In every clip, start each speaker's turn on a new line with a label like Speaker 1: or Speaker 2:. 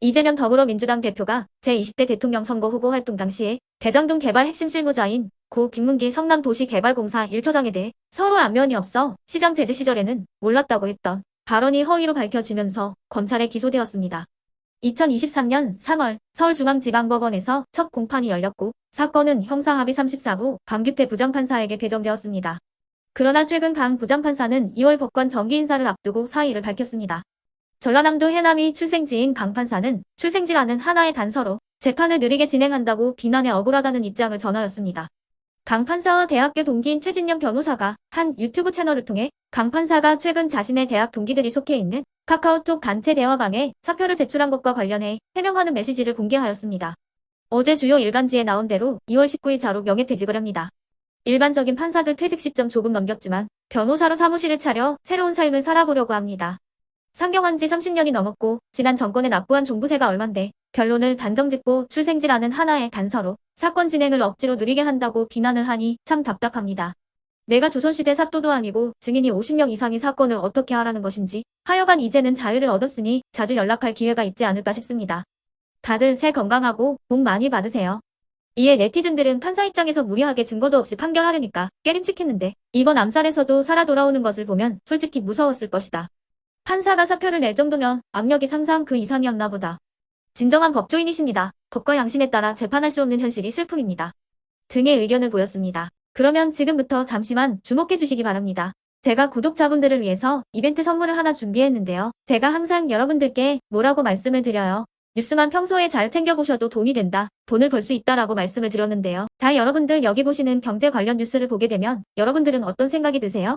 Speaker 1: 이재명 더불어민주당 대표가 제20대 대통령 선거 후보 활동 당시에 대장동 개발 핵심 실무자인 고 김문기 성남도시개발공사 1처장에 대해 서로 안면이 없어 시장 제재 시절에는 몰랐다고 했던 발언이 허위로 밝혀지면서 검찰에 기소되었습니다. 2023년 3월 서울중앙지방법원에서 첫 공판이 열렸고 사건은 형사합의 34부 방규태 부장판사에게 배정되었습니다. 그러나 최근 강 부장판사는 2월 법관 정기 인사를 앞두고 사의를 밝혔습니다. 전라남도 해남이 출생지인 강 판사는 출생지라는 하나의 단서로 재판을 느리게 진행한다고 비난에 억울하다는 입장을 전하였습니다. 강 판사와 대학교 동기인 최진영 변호사가 한 유튜브 채널을 통해 강 판사가 최근 자신의 대학 동기들이 속해 있는 카카오톡 단체 대화방에 사표를 제출한 것과 관련해 해명하는 메시지를 공개하였습니다. 어제 주요 일간지에 나온 대로 2월 19일 자로 명예퇴직을 합니다. 일반적인 판사들 퇴직 시점 조금 넘겼지만 변호사로 사무실을 차려 새로운 삶을 살아보려고 합니다. 상경한 지 30년이 넘었고 지난 정권에 납부한 종부세가 얼만데 결론을 단정짓고 출생지라는 하나의 단서로 사건 진행을 억지로 느리게 한다고 비난을 하니 참 답답합니다. 내가 조선시대 사또도 아니고 증인이 50명 이상의 사건을 어떻게 하라는 것인지 하여간 이제는 자유를 얻었으니 자주 연락할 기회가 있지 않을까 싶습니다. 다들 새 건강하고 복 많이 받으세요. 이에 네티즌들은 판사 입장에서 무리하게 증거도 없이 판결하려니까 깨림칙했는데 이번 암살에서도 살아 돌아오는 것을 보면 솔직히 무서웠을 것이다. 판사가 사표를 낼 정도면 압력이 상상 그 이상이었나 보다. 진정한 법조인이십니다. 법과 양심에 따라 재판할 수 없는 현실이 슬픔입니다. 등의 의견을 보였습니다. 그러면 지금부터 잠시만 주목해 주시기 바랍니다. 제가 구독자분들을 위해서 이벤트 선물을 하나 준비했는데요. 제가 항상 여러분들께 뭐라고 말씀을 드려요. 뉴스만 평소에 잘 챙겨보셔도 돈이 된다. 돈을 벌 수 있다라고 말씀을 드렸는데요. 자, 여러분들 여기 보시는 경제 관련 뉴스를 보게 되면 여러분들은 어떤 생각이 드세요?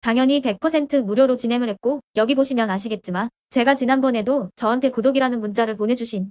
Speaker 1: 당연히 100% 무료로 진행을 했고 여기 보시면 아시겠지만 제가 지난번에도 저한테 구독이라는 문자를 보내주신